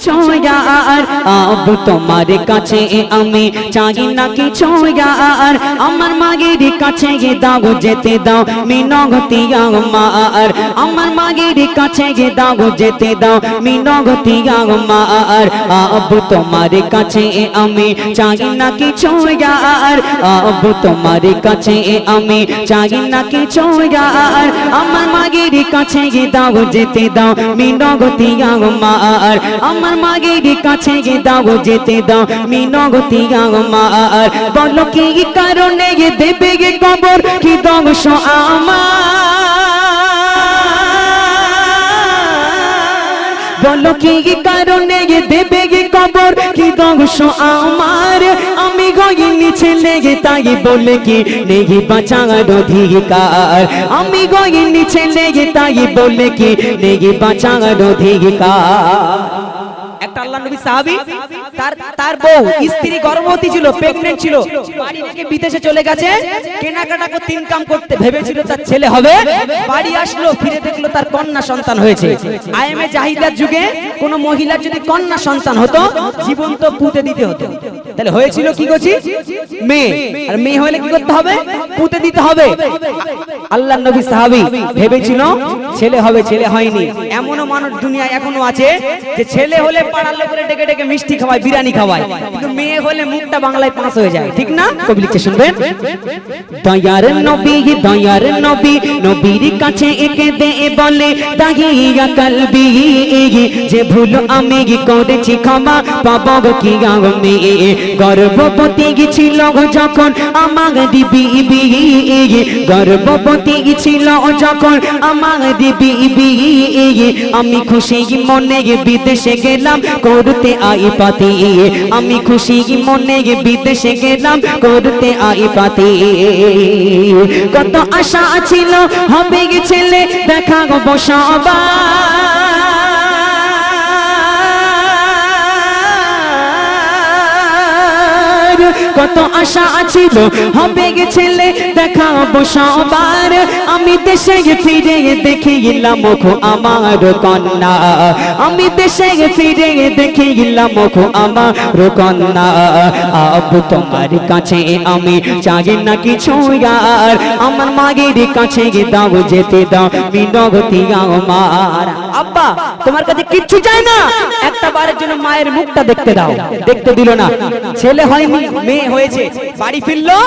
কিছু আর আব্বু তোমার কাছে আমি চাই না কিছু আর আমার মাগের কাছে গে দাও, যেতে দাও, মিনগতি আমার। আমার মাগের কাছে গে দাও, যেতে দাও, মিনগতি আমার। আব্বু তোমার কাছে আমি চাই না আর আব্বু তোমার কাছে আমি চাই না আর আমার মাগের কাছে গে দাও, যেতে দাও, মিনগতি আমার। আমার মাগের কাছে গে দাও, যেতে দাও। মিনগতি আমার। বলো কি কারণে গে দেবে গে কবর? কি দংশ আমার? বলো কি কারণে গে দেবে গে কবর? কি দংশ আমার? আমি গইনি ছেলে গে তাই বলে কি নেই বাঁচার অধিকার? আমি গইনি ছেলে গে তাই বলে কি নেই বাঁচার অধিকার? একটা আল্লাহ নবী সাহাবী তার তার বউ স্ত্রী গর্ভবতী ছিল প্রেগন্যান্ট ছিল। বাড়ি থেকে বিদেশে চলে গেছে। কেনাকাটা করতে ইনকাম করতে ভেবেছিল তার ছেলে হবে। বাড়ি আসলো ফিরে দেখল তার কন্যা সন্তান হয়েছে। আইএমএ জাহিদার যুগে কোন মহিলার যদি কন্যা সন্তান হতো জীবন তো পুঁতে দিতে হতো। তাহলে হয়েছিল কি করছি মেয়ে। আর মেয়ে হলে কি করতে হবে? পুঁতে দিতে হবে। আল্লাহ নবী সাহাবী ভেবেছিল ছেলে হবে ছেলে হয়নি। এমনও মানুষ দুনিয়ায় এখনও আছে যে ছেলে হলে পাড়ার লোকের ডেকে ডেকে মিষ্টি খাওয়ায়, বিরিয়ানি খাওয়ায়। কিন্তু মেয়ে হলে মুখটা বাংলায় পাঁচ হয়ে যায়, ঠিক না? কবি লিখছে, শুনবেন? দয়ার নবী দয়ার নবী, নবীর কাছে একে দে বলে দাহিয়া কালবি যে ভুল আমি করেছি ক্ষমা পাব কি আমি? যখন আমার দিবি যখন আমার দিবি আমি খুশি মনে বিদেশে গেলাম করতে আই পাতি। আমি খুশি মনে বিদেশে গেলাম, করতে আই পাতি। কত আশা ছিল, হবে ছেলে, দেখা গো বসবার। কত আশা ছিল। হবে ছেলে দেখা বসবার আমি দেশে ফিরে দেখে গেলাম মুখ আমার কন্যা। আমি দেশে ফিরে দেখে গেলাম মুখ আমার কন্যা। আব তোমার কাছে আমি চাই না কিছু আর। আমার মাগের কাছে দাও, যেতে দাও মিনগতি আমার। আব্বা তোমার কাছে কিচ্ছু চাই না। একটা বারের জন্য মায়ের মুখটা দেখতে দাও। দেখতে দিল না। ছেলে হয়নি, মেয়ে হয়েছে। বাড়ি ফিরলো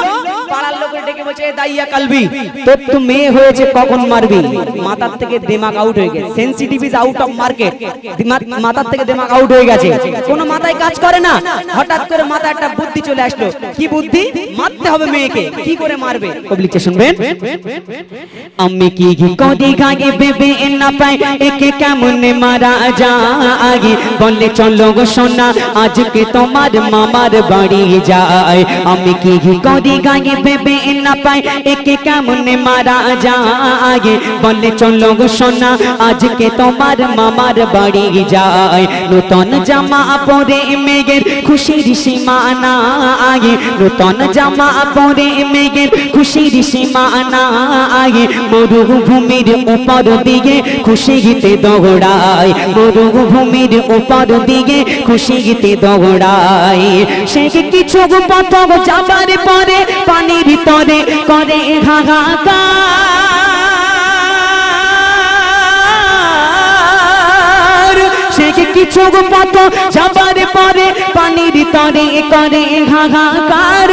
পাড়ার লোকের ডেকে বলছে দাইয়া কালবি তোর তো মেয়ে হয়েছে কখন মারবি? মাথার থেকে দিমাগ আউট হয়ে গেছে। Sensitive is out of market মাথার থেকে দিমাগ আউট হয়ে গেছে। কোনো মাথায় কাজ করে না। হঠাৎ করে মাথায় একটা বুদ্ধি চলে আসলো। কি বুদ্ধি? মারতে হবে মেয়েকে। কি করে মারবে? লিখছে শুনবেন? আমি কি কি করি গাগে বেবে না পাই একে কেমন মারা যায় বলে চলো গো সোনা আজকে তোমার মামার বাড়ি যায়। আমি কি কি করি গাগে বেবে না পাই একে কেমন মারা যায়? বলে, চলো গো সোনা, আজকে তোমার মামার বাড়ি যায়। নূতন জামা পরে মেঘের খুশির সীমা না আগে নূতন জামা পরে মেঘের খুশির সীমা মরুভূমির উপর দিকে খুশি গীতে দৌড়ায়। মরুভূমির উপর দিকে খুশি গীতে দৌড়ায়। সে কিছু পথ যাবার পরে পানির তরে করে হাহাকার সে কিছু পথ যাবার পরে পানির তরে করে হাহাকার।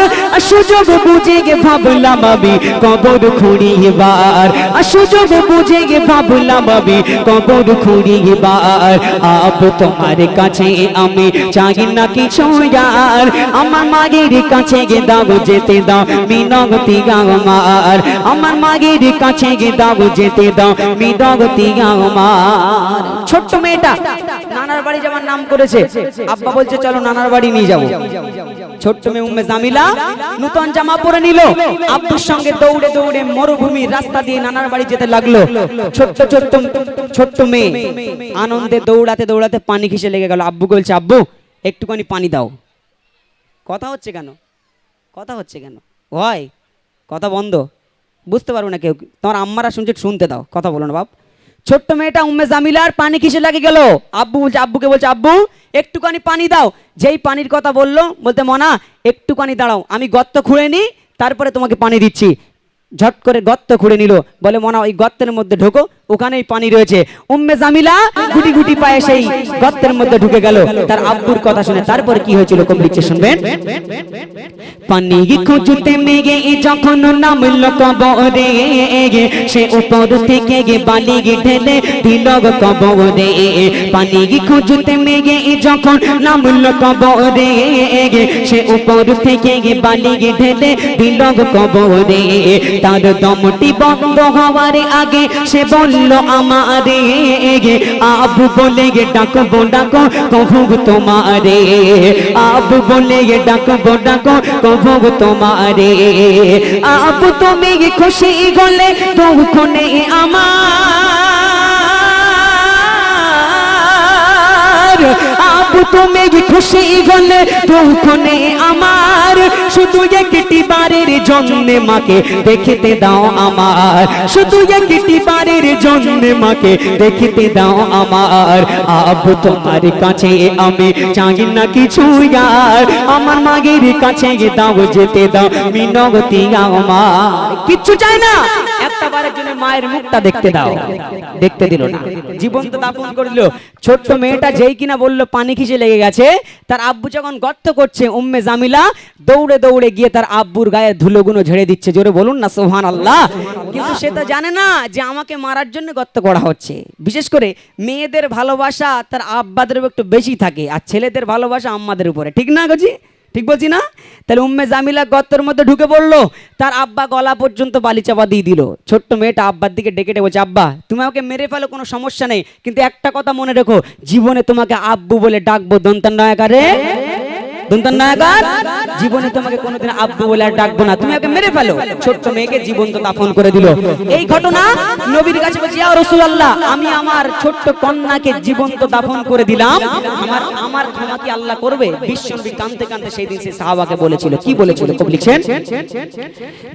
সুযোগ বুঝে গে ভাবলাম আমি, কবর খুঁড়িবার সুযোগ বুঝে গে ভাবলাম আমি, কবর খুঁড়িবার আব তোমার কাছে আমি চাই না কিছু আর। আমার মাগের কাছে গে দাও যেতে দাও মিনগতি আমার আমার মাগের কাছে গে দাও যেতে দাও মিনগতি আমার ছোট্ট মেয়েটা নানার বাড়ি যাওয়ার নাম করেছে। আব্বা বলছে, চলো নানার বাড়ি নিয়ে যাব। ছোট্ট মেয়ে উম্মে জামিলা নতুন জামা পরে নিল। আব্বুর সঙ্গে দৌড়ে দৌড়ে মরুভূমির রাস্তা দিয়ে নানার বাড়ি যেতে লাগল। ছোট্ট ছোট্ট ছোট্ট মেয়ে আনন্দে দৌড়াতে দৌড়াতে পানি খিসে লেগে গেল। আব্বু বলছে, আব্বু, একটুখানি পানি দাও। কথা হচ্ছে কেন? কথা হচ্ছে কেন? হয়, কথা বন্ধ। বুঝতে পারব না কেউ। তোমার আম্মারা শুনছে, শুনতে দাও। কথা বলো না, বাপ। ছোট্ট মেয়েটা উম্মে জামিলার পানি কিসে লাগে গেল? আব্বু বলছে, আব্বুকে বলছে, আব্বু, একটুখানি পানি দাও। যেই পানির কথা বলল, বলতে, মনা, একটুখানি দাঁড়াও, আমি গর্ত খুঁড়ে নিই, তারপরে তোমাকে পানি দিচ্ছি। ঝট করে গর্ত খুঁড়ে নিল। বলে, মনা, ওই গর্তের মধ্যে ঢোকো ওখানেই পানি রয়েছে। উম্মে জামিলা গুটি গুটি পায়ে সেই গর্তের মধ্যে ঢুকে গেল। তার আব্বুর কথা শুনে তারপরে কি হয়েছিল কম শুনবেন? পানি খুঁজতে মেগে যখন নামল কবরে, সে উপর থেকে গে বালি ঢেলে দিল কবরে। পানি খুঁজতে মেগে যখন নামল কবরে, সে উপর থেকে গে বালি ঢেলে দিল কবরে। তার দমটি বন্ধ হওয়ার আগে সে বলল আমারে গে আবু বলে গে ডাকবো, ডাকো কভু তোমারে। আবু বলে গে ডাকবো, ডাকো কভু তোমারে। আবু তুমি খুশি গলে দুঃখ নেই আমার। আবু তুমি খুশি গলে দুঃখ নেই আমার। শুধু একটি বারের জন্যে মাকে দেখিতে দাও আমার। শুধু একটি বারের জন্যে মাকে দেখিতে দাও আমার। আবু তোমার কাছে আমি চাই না কিছু আর। আমার মাগের কাছে দাও যেতে দাও মিনগতি আমার। কিচ্ছু চাই না। মায়ের মুখটা দেখতে দাও। দেখতে দিল না। জীবন্ত দাপন করল। ছোট্ট মেয়েটা যেই কিনা বলল, পানি খিসে লেগে গেছে। তার আব্বু যখন গর্ত করছে, উম্মে জামিলা দৌড়ে দৌড়ে গিয়ে তার আব্বুর গায়ে ধুলোগুলো ঝেড়ে দিচ্ছে। জোরে বলুন না সোহান আল্লাহ কিন্তু সে তো জানে না যে আমাকে মারার জন্য গর্ত করা হচ্ছে। বিশেষ করে মেয়েদের ভালোবাসা তার আব্বাদের একটু বেশি থাকে, আর ছেলেদের ভালোবাসা আম্মাদের উপরে। ঠিক না, গজি? ঠিক বলছি না? তাহলে উম্মে জামিলা গর্তের মধ্যে ঢুকে পড়ল, তার আব্বা গলা পর্যন্ত বালি চাপা দিয়ে দিল। ছোট্ট মেয়েটা আব্বার দিকে ডেকে ডেকে বলছে, আব্বা, তুমি আমাকে মেরে ফেলো, কোনো সমস্যা নেই। কিন্তু একটা কথা মনে রেখো, জীবনে তোমাকে আব্বু বলে ডাকবো, দন্তান নায়কারে। দন্তান নায়কার? জীবনে তোমাকে কোনোদিন আব্বু বলে আর ডাকবো না। তুমি ওকে মেরে ফেলো। ছোট্ট মেয়েকে জীবন্ত দাফন করে দিল। এই ঘটনা নবীর কাছে বলছি, ইয়া রাসূলুল্লাহ, আমি আমার ছোট্ট কন্যাকে জীবন্ত দাফন করে দিলাম। আমার আমার ক্ষমা কি আল্লাহ করবে? বিশ্বনবী কাঁদতে কাঁদতে সেই দিন সে সাহাবাকে বলেছিল। কি বলেছিল? কব লিখছেন?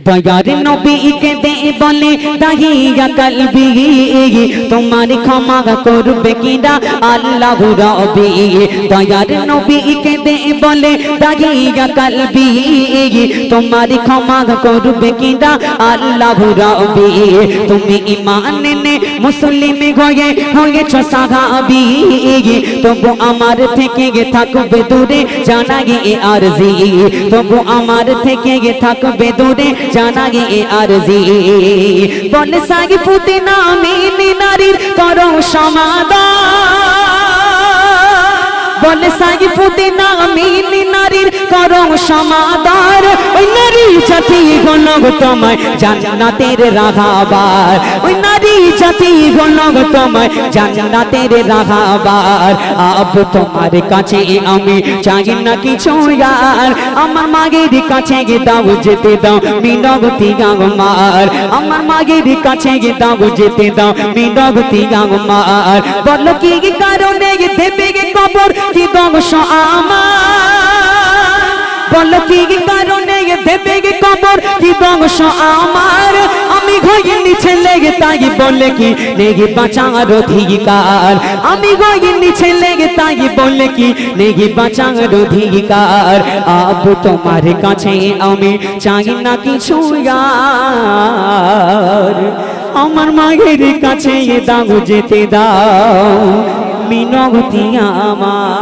দয়ার নবীকে দে বলে দাহিয়া কলবি তোমার ক্ষমা করবে কিনা? আল্লাহ রবি দয়ার নবীকে দে বলে দাহিয়া কলবি তোমার ক্ষমা করবে কিনা? আল্লাহ রবি তুমি ইমান নে মুসলিম হয়ে, হয়েছ সাহাবি। তবু আমার থেকে গে থাকবে দূরে জানা গে আরজি। তবু আমার থেকে গে থাকবে দূরে জানা গে আরজি। বলে সাগি পুতে নামে নারীর করো সমাদান বলে সাই ফুতে নামিনি নারীর করম সমাদার। ওই নারী জাতি গণগ তোমায় জান্নাতের রাগাবার ওই নারী জাতি গণগ তোমায় জান্নাতের রাগাবার আব তোমার কাছে আমি চাই না কিছু আর। আমার মাগের কাছে গে দাও, যেতে দাও মিনগতি গাঙ্গমার। আমার মাগের কাছে গে দাও, যেতে দাও মিনগতি গাঙ্গমার। বলো কি কারণে দেবে গে কবর? কি ধ্বংস আমার? বলো কি কারণে দেবে কবর? কি ধ্বংস আমার? আমি গইনি ছেলে, তাই বলে কি? নেগে বাঁচার অধিকার। আমি গইনি ছেলে, তাই বলে কি? নেগে বাঁচার অধিকার। আব তোমার কাছে আমি চাই না কিছু আমার মায়ের কাছে দাও, যেতে দাও। মিনগতি আমার।